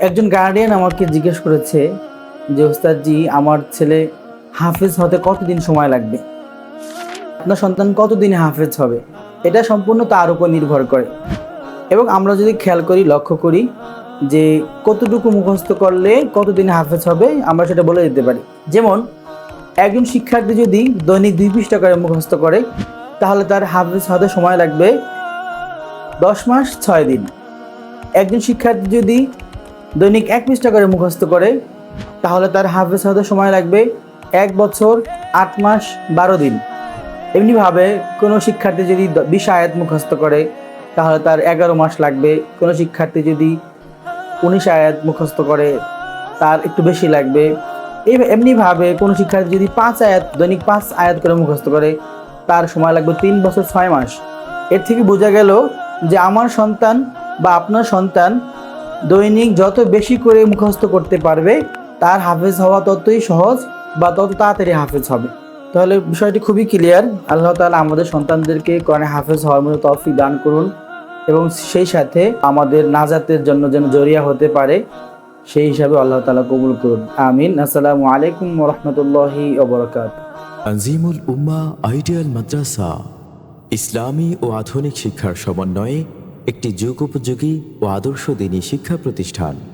একজন গার্ডিয়ান আমাকে জিজ্ঞেস করেছে যে, ওস্তাদজি, আমার ছেলে হাফেজ হতে কতদিন সময় লাগবে? আপনার সন্তান কতদিনে হাফেজ হবে? এটা সম্পূর্ণ তার উপর নির্ভর করে। এবং আমরা যদি খেয়াল করি, লক্ষ্য করি যে, কতটুকু মুখস্থ করলে কতদিনে হাফেজ হবে, আমরা সেটা বলে দিতে পারি। যেমন, একজন শিক্ষার্থী যদি দৈনিক দুই পৃষ্ঠা করে মুখস্থ করে, তাহলে তার হাফেজ হতে সময় লাগবে দশ মাস ছয় দিন। একজন শিক্ষার্থী যদি দৈনিক এক পৃষ্ঠা করে মুখস্থ করে, তাহলে তার হাফেজ হতে সময় লাগবে এক বছর, আট মাস, বারো দিন। এমনিভাবে কোনো শিক্ষার্থী যদি বিশ আয়াত মুখস্থ করে, তাহলে তার এগারো মাস লাগবে। কোনো শিক্ষার্থী যদি উনিশ আয়াত মুখস্থ করে, তার একটু বেশি লাগবে। এমনিভাবে কোনো শিক্ষার্থী যদি পাঁচ আয়াত, দৈনিক পাঁচ আয়াত করে মুখস্থ করে, তার সময় লাগবে তিন বছর, ছয় মাস। এর থেকে বোঝা গেল যে আমার সন্তান বা আপনার সন্তান দৈনিক যত বেশি করে মুখস্থ করতে পারবে, তার হাফেজ হওয়া ততই সহজ বা তত তাড়াতাড়ি হাফেজ হবে। তাহলে বিষয়টি খুবই ক্লিয়ার আল্লাহ তালা আমাদের সন্তানদেরকে কোরআনে হাফেজ হওয়ার মতো তৌফিক দান করুন এবং সেই সাথে আমাদের নাজাতের জন্য যেন জরিয়া হতে পারে, সেই হিসাবে আল্লাহ তাআলা কবুল করুন। আমিন। আসসালামু আলাইকুম রহমতুল্লাহি উম্মা আইডিয়াল মাদ্রাসা, ইসলামী ও আধুনিক শিক্ষার সমন্বয়ে একটি যুগোপযোগী ও আদর্শ দিনী শিক্ষা প্রতিষ্ঠান।